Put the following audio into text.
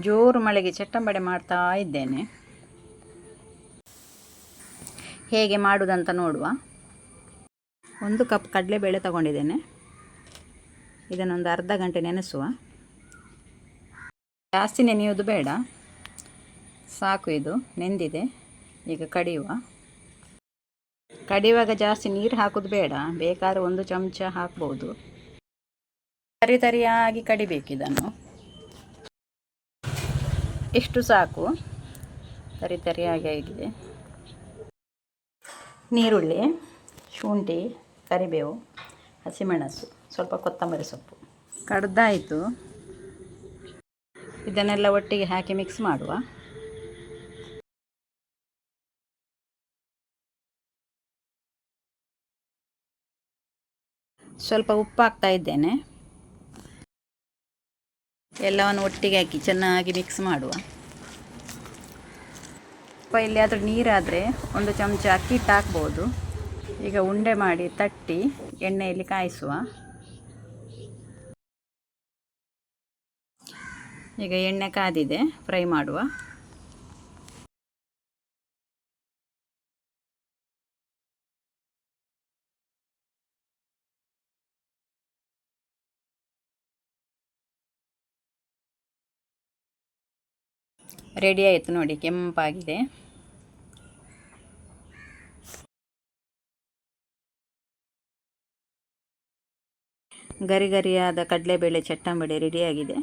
ಜೋರು ಮಳೆಗೆ ಚಟ್ಟಂಬಡೆ ಮಾಡ್ತಾ ಇದ್ದೇನೆ. ಹೇಗೆ ಮಾಡುವುದಂತ ನೋಡುವ. ಒಂದು ಕಪ್ ಕಡಲೆಬೇಳೆ ತಗೊಂಡಿದ್ದೇನೆ. ಇದನ್ನೊಂದು ಅರ್ಧ ಗಂಟೆ ನೆನೆಸುವ. ಜಾಸ್ತಿ ನೆನೆಯೋದು ಬೇಡ. ಸಾಕು ಇದು, ನೆಂದಿದೆ, ಈಗ ಕಡಿಯುವ. ಕಡಿಯುವಾಗ ಜಾಸ್ತಿ ನೀರು ಹಾಕೋದು ಬೇಡ, ಬೇಕಾದ್ರೆ ಒಂದು ಚಮಚ ಹಾಕ್ಬೋದು. ತರಿ ತರಿಯಾಗಿ ಕಡಿಬೇಕು ಇದನ್ನು. ಇಷ್ಟು ಸಾಕು. ತರಿ ತರಿಯಾಗಿ ಆಗಿದೆ. ನೀರುಳ್ಳಿ, ಶುಂಠಿ, ಕರಿಬೇವು, ಹಸಿಮೆಣಸು, ಸ್ವಲ್ಪ ಕೊತ್ತಂಬರಿ ಸೊಪ್ಪು. ಕಡ್ದಾಯಿತು. ಇದನ್ನೆಲ್ಲ ಒಟ್ಟಿಗೆ ಹಾಕಿ ಮಿಕ್ಸ್ ಮಾಡುವ. ಸ್ವಲ್ಪ ಉಪ್ಪು ಹಾಕ್ತಾ ಇದ್ದೇನೆ. ಎಲ್ಲವನ್ನು ಒಟ್ಟಿಗೆ ಹಾಕಿ, ಚೆನ್ನಾಗಿ ಮಿಕ್ಸ್ ಮಾಡುವ. ಸ್ವಲ್ಪ ಎಲ್ಲಿಯಾದರೂ ನೀರಾದರೆ ಒಂದು ಚಮಚ ಅಕ್ಕಿ ಹಾಕ್ಬೋದು. ಈಗ ಉಂಡೆ ಮಾಡಿ ತಟ್ಟಿ ಎಣ್ಣೆಯಲ್ಲಿ ಕಾಯಿಸುವ. ಈಗ ಎಣ್ಣೆ ಕಾದಿದೆ, ಫ್ರೈ ಮಾಡುವ. ರೆಡಿ ಆಯಿತು ನೋಡಿ ಕೆಂಪಾಗಿದೆ. ಗರಿ ಗರಿಯಾದ ಕಡಲೆಬೇಳೆ ಚಟ್ಟಂಬಡೆ ರೆಡಿಯಾಗಿದೆ